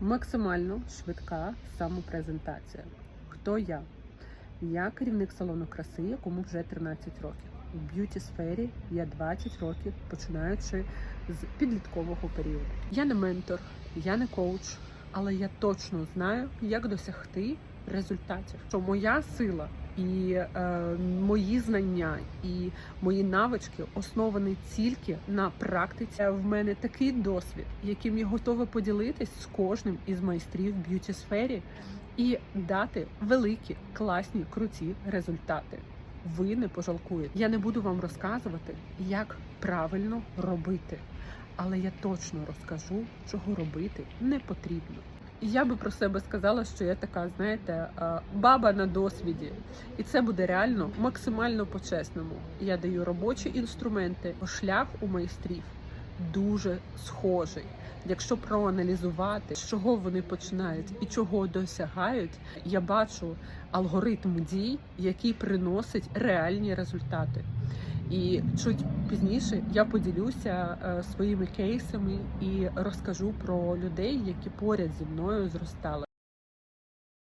максимально швидка самопрезентація. Хто я? Я керівник салону краси, якому вже 13 років. В б'юті сфері я 20 років, починаючи з підліткового періоду. Я не ментор, я не коуч, але я точно знаю, як досягти результатів. Що моя сила і е, мої знання і мої навички основані тільки на практиці. В мене такий досвід, яким я готова поділитись з кожним із майстрів б'юті сфері і дати великі, класні, круті результати. Ви не пожалкуєте. Я не буду вам розказувати, як правильно робити, але я точно розкажу, чого робити не потрібно. Я би про себе сказала, що я така, знаєте, е, баба на досвіді, і це буде реально максимально по-чесному. Я даю робочі інструменти, шлях у майстрів дуже схожий. Якщо проаналізувати, з чого вони починають і чого досягають, я бачу алгоритм дій, який приносить реальні результати. І чуть пізніше я поділюся е, своїми кейсами і розкажу про людей, які поряд зі мною зростали.